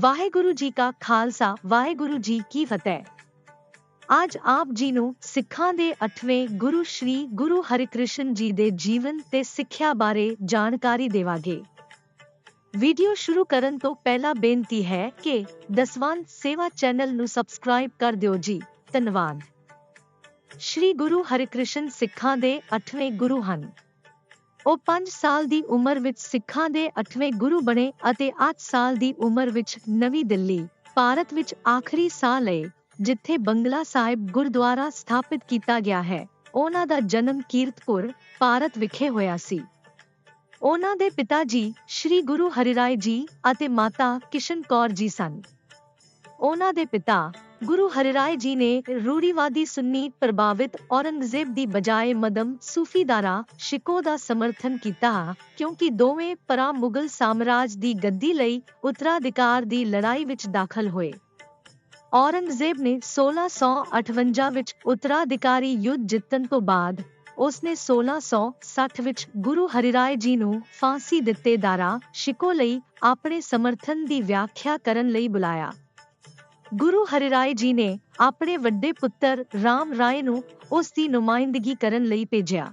ਵਾਹਿਗੁਰੂ ਜੀ ਕਾ ਖਾਲਸਾ, ਵਾਹਿਗੁਰੂ ਜੀ ਕੀ ਫਤਿਹ। ਅੱਜ ਆਪ ਜੀ ਨੂੰ ਸਿੱਖਾਂ ਦੇ 8ਵੇਂ ਗੁਰੂ ਸ਼੍ਰੀ ਗੁਰੂ ਹਰਿਕ੍ਰਿਸ਼ਨ ਜੀ ਦੇ ਜੀਵਨ ਤੇ ਸਿੱਖਿਆ ਬਾਰੇ ਜਾਣਕਾਰੀ ਦੇਵਾਂਗੇ। ਵੀਡੀਓ ਸ਼ੁਰੂ ਕਰਨ ਤੋਂ ਪਹਿਲਾਂ ਬੇਨਤੀ ਹੈ ਕਿ ਦਸਵੰਤ ਸੇਵਾ ਚੈਨਲ ਨੂੰ ਸਬਸਕ੍ਰਾਈਬ ਕਰ ਦਿਓ ਜੀ। ਧੰਨਵਾਦ। ਸ਼੍ਰੀ ਗੁਰੂ ਹਰਿਕ੍ਰਿਸ਼ਨ ਸਿੱਖਾਂ ਦੇ 8ਵੇਂ ਗੁਰੂ ਹਨ। ਉਹ 5 ਸਾਲ ਦੀ ਉਮਰ ਵਿੱਚ ਸਿੱਖਾਂ ਦੇ 8ਵੇਂ ਗੁਰੂ ਬਣੇ ਅਤੇ 8 ਸਾਲ ਦੀ ਉਮਰ ਵਿੱਚ ਨਵੀਂ ਦਿੱਲੀ, ਭਾਰਤ ਵਿੱਚ ਆਖਰੀ ਸਾਹ ਲਏ, ਜਿੱਥੇ ਬੰਗਲਾ ਸਾਹਿਬ ਗੁਰਦੁਆਰਾ ਸਥਾਪਿਤ ਕੀਤਾ ਗਿਆ ਹੈ। ਉਹਨਾਂ ਦਾ ਜਨਮ ਕੀਰਤਪੁਰ, ਭਾਰਤ ਵਿਖੇ ਹੋਇਆ ਸੀ। ਉਹਨਾਂ ਦੇ ਪਿਤਾ ਜੀ ਸ੍ਰੀ ਗੁਰੂ ਹਰਿਰਾਏ ਜੀ ਅਤੇ ਮਾਤਾ ਕਿਸ਼ਨ ਕੌਰ ਜੀ ਸਨ। ਉਹਨਾਂ ਦੇ ਪਿਤਾ ਗੁਰੂ ਹਰਿਰਾਏ ਜੀ ਨੇ ਰੂੜੀਵਾਦੀ ਸੁੰਨੀ ਪ੍ਰਭਾਵਿਤ ਔਰੰਗਜ਼ੇਬ ਦੀ ਬਜਾਏ ਮਦਮ ਸੂਫੀਦਾਰਾ ਸ਼ਿਕੋ ਦਾ ਸਮਰਥਨ ਕੀਤਾ, ਕਿਉਂਕਿ ਦੋਵੇਂ ਪਰਾ ਮੁਗਲ ਸਾਮਰਾਜ ਦੀ ਗੱਦੀ ਲਈ ਉੱਤਰਾਧਿਕਾਰ ਦੀ ਲੜਾਈ ਵਿੱਚ ਦਾਖਲ ਹੋਏ। ਔਰੰਗਜ਼ੇਬ ਨੇ 1658 ਵਿੱਚ ਉੱਤਰਾਧਿਕਾਰੀ ਯੁੱਧ ਜਿੱਤਣ ਤੋਂ ਬਾਅਦ, ਉਸਨੇ 1660 ਵਿੱਚ ਗੁਰੂ ਹਰਿਰਾਏ ਜੀ ਨੂੰ ਫਾਂਸੀ ਦਿੱਤੇ ਦਾਰਾ ਸ਼ਿਕੋ ਲਈ ਆਪਣੇ ਸਮਰਥਨ ਦੀ ਵਿਆਖਿਆ ਕਰਨ ਲਈ ਬੁਲਾਇਆ। ਗੁਰੂ ਹਰਿਰਾਏ ਜੀ ਨੇ ਆਪਣੇ ਵੱਡੇ ਪੁੱਤਰ ਰਾਮ ਰਾਏ ਨੂੰ ਉਸ ਦੀ ਨੁਮਾਇੰਦਗੀ ਕਰਨ ਲਈ ਭੇਜਿਆ।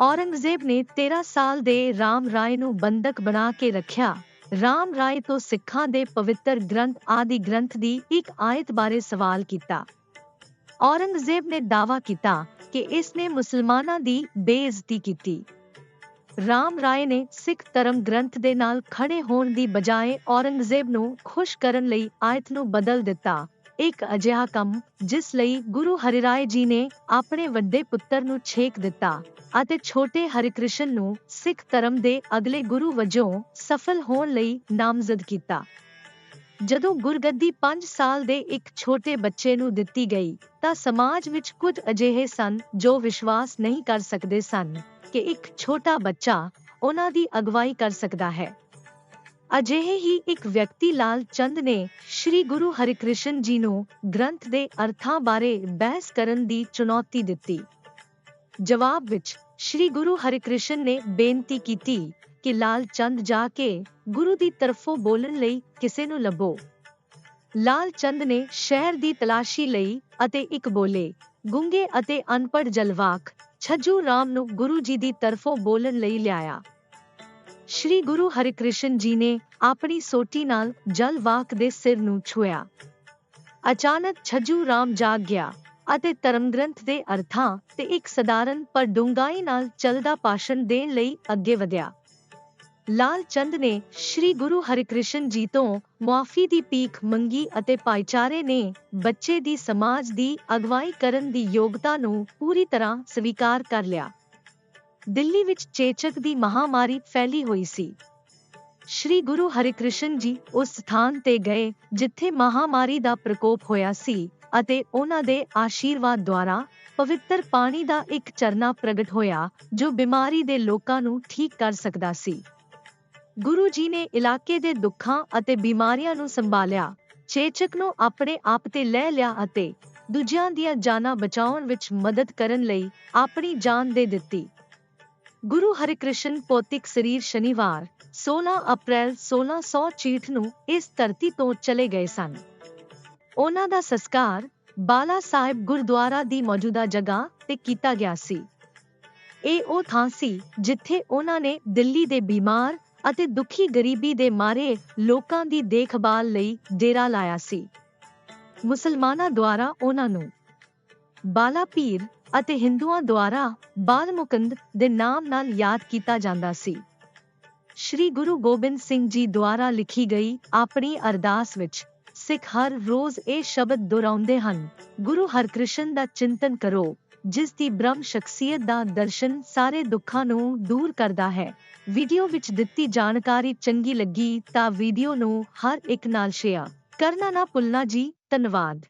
ਔਰੰਗਜ਼ੇਬ ਨੇ 13 ਸਾਲ ਦੇ ਰਾਮ ਰਾਏ ਨੂੰ ਬੰਦਕ ਬਣਾ ਕੇ ਰੱਖਿਆ। ਰਾਮ ਰਾਏ ਤੋਂ ਸਿੱਖਾਂ ਦੇ ਪਵਿੱਤਰ ਗ੍ਰੰਥ ਆਦਿ ਗ੍ਰੰਥ ਦੀ ਇੱਕ ਆਇਤ ਬਾਰੇ ਸਵਾਲ ਕੀਤਾ। ਔਰੰਗਜ਼ੇਬ ਨੇ ਦਾਅਵਾ ਕੀਤਾ ਕਿ ਇਸ ਨੇ ਮੁਸਲਮਾਨਾਂ ਦੀ ਬੇਇੱਜ਼ਤੀ ਕੀਤੀ। ਰਾਮ ਰਾਏ ਨੇ ਸਿੱਖ ਧਰਮ ਗ੍ਰੰਥ ਦੇ ਨਾਲ ਖੜੇ ਹੋਣ ਦੀ ਬਜਾਏ ਔਰੰਗਜ਼ੇਬ ਨੂੰ ਖੁਸ਼ ਕਰਨ ਲਈ ਆਇਤ ਨੂੰ ਬਦਲ ਦਿੱਤਾ। ਇੱਕ ਅਜਿਹਾ ਕੰਮ ਜਿਸ ਲਈ ਗੁਰੂ ਹਰਿਰਾਏ ਜੀ ਨੇ ਆਪਣੇ ਵੱਡੇ ਪੁੱਤਰ ਨੂੰ ਛੇਕ ਦਿੱਤਾ ਅਤੇ ਛੋਟੇ ਹਰਿਕ੍ਰਿਸ਼ਨ ਨੂੰ ਸਿੱਖ ਧਰਮ ਦੇ ਅਗਲੇ ਗੁਰੂ ਵਜੋਂ ਸਫਲ ਹੋਣ ਲਈ ਨਾਮਜ਼ਦ ਕੀਤਾ। ਜਦੋਂ ਗੁਰਗੱਦੀ 5 ਸਾਲ ਦੇ ਇੱਕ ਛੋਟੇ ਬੱਚੇ ਨੂੰ ਦਿੱਤੀ ਗਈ, ਤਾਂ ਸਮਾਜ ਵਿੱਚ ਕੁਝ ਅਜਿਹੇ ਸਨ ਜੋ ਵਿਸ਼ਵਾਸ ਨਹੀਂ ਕਰ ਸਕਦੇ ਸਨ ਕਿ ਇੱਕ ਛੋਟਾ ਬੱਚਾ ਉਹਨਾਂ ਦੀ ਅਗਵਾਈ ਕਰ ਸਕਦਾ ਹੈ। ਅਜਿਹੇ ਹੀ ਇੱਕ ਵਿਅਕਤੀ ਲਾਲ ਚੰਦ ਨੇ ਸ੍ਰੀ ਗੁਰੂ ਹਰਿਕ੍ਰਿਸ਼ਨ ਜੀ ਨੂੰ ਗ੍ਰੰਥ ਦੇ ਅਰਥਾਂ ਬਾਰੇ ਬਹਿਸ ਕਰਨ ਦੀ ਚੁਣੌਤੀ ਦਿੱਤੀ। ਜਵਾਬ ਵਿੱਚ ਸ੍ਰੀ ਗੁਰੂ ਹਰਿਕ੍ਰਿਸ਼ਨ ਨੇ ਬੇਨਤੀ ਕੀਤੀ ਕਿ ਲਾਲ ਚੰਦ ਜਾ ਕੇ ਗੁਰੂ ਦੀ ਤਰਫੋਂ ਬੋਲਣ ਲਈ ਕਿਸੇ ਨੂੰ ਲੱਭੋ। ਲਾਲ ਚੰਦ ਨੇ ਸ਼ਹਿਰ ਦੀ ਤਲਾਸ਼ੀ ਲਈ ਅਤੇ ਇੱਕ ਬੋਲੇ, ਗੁੰਗੇ ਅਤੇ ਅਨਪੜ ਜਲਵਾਕ ਛੱਜੂ ਰਾਮ ਨੂੰ ਗੁਰੂ ਜੀ ਦੀ ਤਰਫੋਂ ਬੋਲਣ ਲਈ ਲਿਆਇਆ। ਸ਼੍ਰੀ ਗੁਰੂ ਹਰਿਕ੍ਰਿਸ਼ਨ ਜੀ ਨੇ ਆਪਣੀ ਸੋਟੀ ਨਾਲ ਜਲਵਾਕ ਦੇ ਸਿਰ ਨੂੰ ਛੁਇਆ ਅਚਾਨਕ ਛੱਜੂ ਰਾਮ ਜਾਗ ਗਿਆ ਅਤੇ ਧਰਮ ਗ੍ਰੰਥ ਦੇ ਅਰਥਾਂ ਤੇ ਇੱਕ ਸਧਾਰਨ ਪਰ ਡੂੰਘਾਈ ਨਾਲ ਚੱਲਦਾ ਭਾਸ਼ਣ ਦੇਣ ਲਈ ਅੱਗੇ ਵਧਿਆ। ਲਾਲ ਚੰਦ ਨੇ ਸ੍ਰੀ ਗੁਰੂ ਹਰਿਕ੍ਰਿਸ਼ਨ ਜੀ ਤੋਂ ਮੁਆਫੀ ਦੀ ਪੀਖ ਮੰਗੀ ਅਤੇ ਭਾਈਚਾਰੇ ਨੇ ਬੱਚੇ ਦੀ ਸਮਾਜ ਦੀ ਅਗਵਾਈ ਕਰਨ ਦੀ ਯੋਗਤਾ ਨੂੰ ਪੂਰੀ ਤਰ੍ਹਾਂ ਸਵੀਕਾਰ ਕਰ ਲਿਆ। ਦਿੱਲੀ ਵਿੱਚ ਚੇਚਕ ਦੀ ਮਹਾਮਾਰੀ ਫੈਲੀ ਹੋਈ ਸੀ। ਸ਼੍ਰੀ ਗੁਰੂ ਹਰਿਕ੍ਰਿਸ਼ਨ ਜੀ ਉਸ ਸਥਾਨ ਤੇ ਗਏ ਜਿੱਥੇ ਮਹਾਮਾਰੀ ਦਾ ਪ੍ਰਕੋਪ ਹੋਇਆ ਸੀ ਅਤੇ ਉਹਨਾਂ ਦੇ ਆਸ਼ੀਰਵਾਦ ਦੁਆਰਾ ਪਵਿੱਤਰ ਪਾਣੀ ਦਾ ਇੱਕ ਚਰਨਾ ਪ੍ਰਗਟ ਹੋਇਆ ਜੋ ਬਿਮਾਰੀ ਦੇ ਲੋਕਾਂ ਨੂੰ ਠੀਕ ਕਰ ਸਕਦਾ ਸੀ। ਗੁਰੂ ਜੀ ਨੇ ਇਲਾਕੇ ਦੇ ਦੁੱਖਾਂ ਅਤੇ ਬਿਮਾਰੀਆਂ ਨੂੰ ਸੰਭਾਲਿਆ। ਚੇਚਕ ਨੂੰ ਆਪਣੇ ਆਪ ਤੇ ਲੈ ਲਿਆ ਅਤੇ ਦੂਜਿਆਂ ਦੀਆਂ ਜਾਨਾਂ ਬਚਾਉਣ ਵਿੱਚ ਮਦਦ ਕਰਨ ਲਈ ਆਪਣੀ ਜਾਨ ਦੇ ਦਿੱਤੀ। ਗੁਰੂ ਹਰਿਕ੍ਰਿਸ਼ਨ ਪੌਤਿਕ ਸਰੀਰ ਸ਼ਨੀਵਾਰ 16 ਅਪ੍ਰੈਲ 1664 ਨੂੰ ਇਸ ਧਰਤੀ ਤੋਂ ਚਲੇ ਗਏ ਸਨ। ਉਹਨਾਂ ਦਾ ਸੰਸਕਾਰ ਬਾਲਾ ਸਾਹਿਬ ਗੁਰਦੁਆਰਾ ਦੀ ਮੌਜੂਦਾ ਜਗ੍ਹਾ ਤੇ ਕੀਤਾ ਗਿਆ ਸੀ। ਇਹ ਉਹ ਥਾਂ ਸੀ ਜਿੱਥੇ ਉਹਨਾਂ ਨੇ ਦਿੱਲੀ ਦੇ ਬਿਮਾਰ ਅਤੇ ਦੁਖੀ ਗਰੀਬੀ ਦੇ ਮਾਰੇ ਲੋਕਾਂ ਦੀ ਦੇਖਭਾਲ ਲਈ ਡੇਰਾ ਲਾਇਆ ਸੀ। ਮੁਸਲਮਾਨਾਂ ਦੁਆਰਾ ਉਹਨਾਂ ਨੂੰ ਬਾਲਾ ਪੀਰ ਅਤੇ ਹਿੰਦੂਆਂ ਦੁਆਰਾ ਬਾਲਮੁਕੰਦ ਦੇ ਨਾਮ ਨਾਲ ਯਾਦ ਕੀਤਾ ਜਾਂਦਾ ਸੀ। ਸ਼੍ਰੀ ਗੁਰੂ ਗੋਬਿੰਦ ਸਿੰਘ ਜੀ ਦੁਆਰਾ ਲਿਖੀ ਗਈ ਆਪਣੀ ਅਰਦਾਸ ਵਿੱਚ ਸਿੱਖ ਹਰ ਰੋਜ਼ ਇਹ ਸ਼ਬਦ ਦੁਹਰਾਉਂਦੇ ਹਨ, ਗੁਰੂ ਹਰਕ੍ਰਿਸ਼ਨ ਦਾ ਚਿੰਤਨ ਕਰੋ। ਜਿਸ ਦੀ ਬ੍ਰਹਮ ਸ਼ਖਸੀਅਤ ਦਾ ਦਰਸ਼ਨ ਸਾਰੇ ਦੁੱਖਾਂ ਨੂੰ ਦੂਰ ਕਰਦਾ ਹੈ। ਵੀਡੀਓ ਵਿੱਚ ਦਿੱਤੀ ਜਾਣਕਾਰੀ ਚੰਗੀ ਲੱਗੀ ਤਾਂ ਵੀਡੀਓ ਨੂੰ ਹਰ ਇੱਕ ਨਾਲ ਸ਼ੇਅਰ ਕਰਨਾ ਨਾ ਭੁੱਲਣਾ ਜੀ, ਧੰਨਵਾਦ।